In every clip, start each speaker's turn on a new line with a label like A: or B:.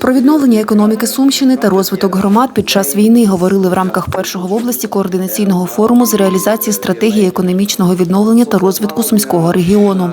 A: Про відновлення економіки Сумщини та розвиток громад під час війни говорили в рамках першого в області координаційного форуму з реалізації стратегії економічного відновлення та розвитку сумського регіону.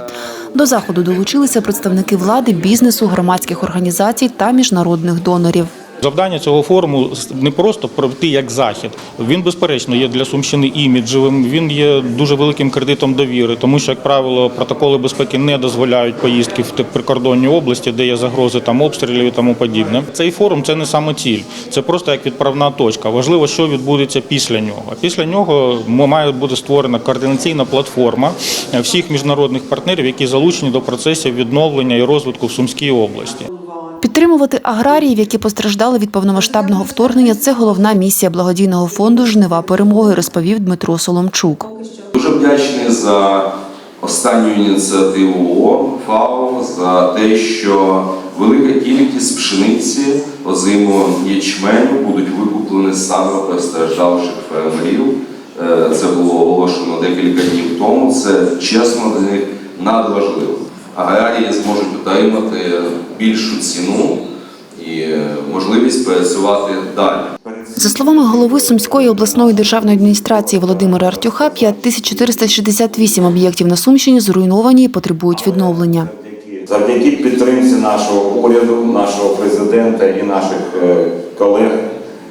A: До заходу долучилися представники влади, бізнесу, громадських організацій та міжнародних донорів.
B: Завдання цього форуму не просто пройти як захід. Він, безперечно, є для Сумщини іміджевим. Він є дуже великим кредитом довіри, тому що, як правило, протоколи безпеки не дозволяють поїздки в прикордонні області, де є загрози там обстрілів і тому подібне. Цей форум це не саме ціль, це просто як відправна точка. Важливо, що відбудеться після нього. Після нього має бути створена координаційна платформа всіх міжнародних партнерів, які залучені до процесів відновлення і розвитку в Сумській області.
A: Підтримувати аграріїв, які постраждали від повномасштабного вторгнення, це головна місія благодійного фонду Жнива перемоги, розповів Дмитро Соломчук.
C: Дуже вдячний за останню ініціативу ООН, ФАО, за те, що велика кількість пшениці, озимого ячменю будуть викуплені саме у постраждалих фермерів. Е, Це було оголошено декілька днів тому. Це чесно для них надважливо. Аграрії зможуть отримати більшу ціну і е, можливість працювати далі.
A: За словами голови Сумської обласної державної адміністрації Володимира Артюха, 5468 об'єктів на Сумщині зруйновані і потребують відновлення.
D: Завдяки підтримці нашого уряду, нашого президента і наших е, колег,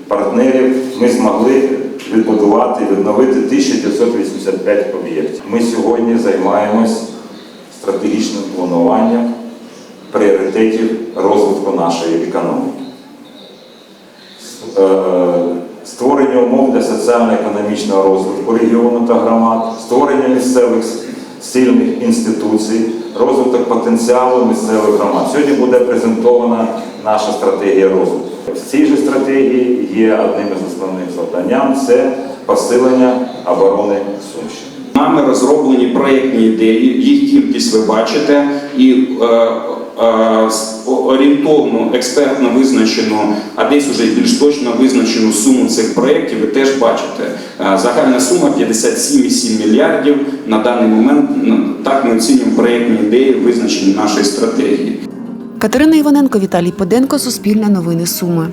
D: партнерів, ми змогли відбудувати, відновити 1985 об'єктів. Ми сьогодні займаємось стратегічним плануванням пріоритетів розвитку нашої економіки. Е, Створення умов для соціально-економічного розвитку регіону та громад, створення місцевих сильних інституцій, розвиток потенціалу місцевих громад. Сьогодні буде презентована наша стратегія розвитку. В цій же стратегії є одним із основних завданням це посилення оборони Сумщини.
E: Нами розроблені проєктні ідеї, їх кількість ви бачите, і е, е, с- о- орієнтовну, експертно визначену, а десь уже більш точно визначену суму цих проєктів ви теж бачите. Е, загальна сума 57,7 мільярдів. На даний момент так ми оцінюємо проєктні ідеї, визначені нашої стратегії.
A: Катерина Іваненко, Віталій Поденко, Суспільне новини Суми.